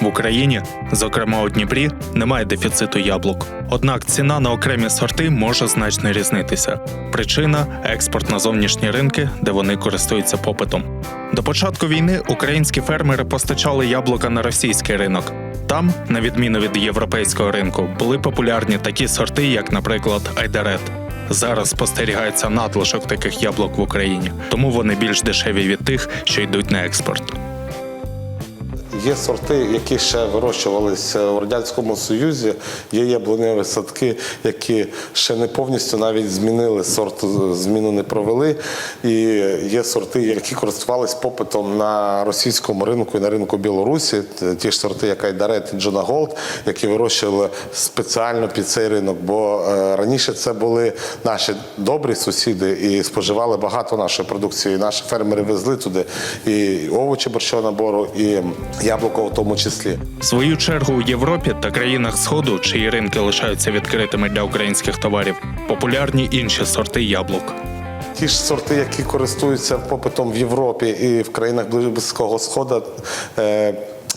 В Україні, зокрема у Дніпрі, немає дефіциту яблук. Однак ціна на окремі сорти може значно різнитися. Причина експорт на зовнішні ринки, де вони користуються попитом. До початку війни українські фермери постачали яблука на російський ринок. Там, на відміну від європейського ринку, були популярні такі сорти, як, наприклад, Айдарет. Зараз спостерігається надлишок таких яблук в Україні, тому вони більш дешеві від тих, що йдуть на експорт. Є сорти, які ще вирощувалися в радянському союзі. Є яблуневі садки, які ще не повністю навіть змінили сорт, зміну не провели. І є сорти, які користувалися попитом на російському ринку і на ринку Білорусі. Ті ж сорти, як Айдарет і Джона Голд, які вирощували спеціально під цей ринок. Бо е, раніше це були наші добрі сусіди і споживали багато нашої продукції. Наші фермери везли туди і овочі борщового набору, і яблуко в тому числі. В свою чергу у Європі та країнах Сходу, чиї ринки лишаються відкритими для українських товарів, популярні інші сорти яблук. Ті ж сорти, які користуються попитом в Європі і в країнах Близького Сходу.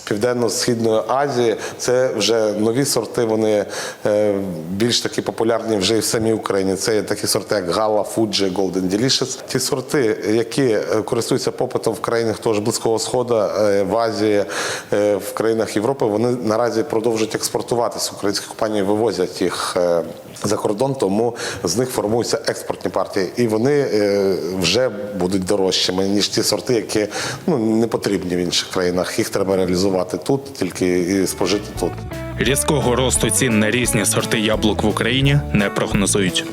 Південно-східної Азії це вже нові сорти. Вони е, більш такі популярні вже і в самій Україні. Це такі сорти, як Гала, Фуджі, Golden Delicious. Ті сорти, які е, користуються попитом в країнах того ж Близького Сходу, е, в Азії, в країнах Європи, вони наразі продовжують експортуватися. Українські компанії вивозять їх за кордон, тому з них формуються експортні партії, і вони вже будуть дорожчими ніж ті сорти, які ну не потрібні в інших країнах. Їх треба реалізувати тут, тільки і спожити тут. Різкого росту цін на різні сорти яблук в Україні не прогнозують.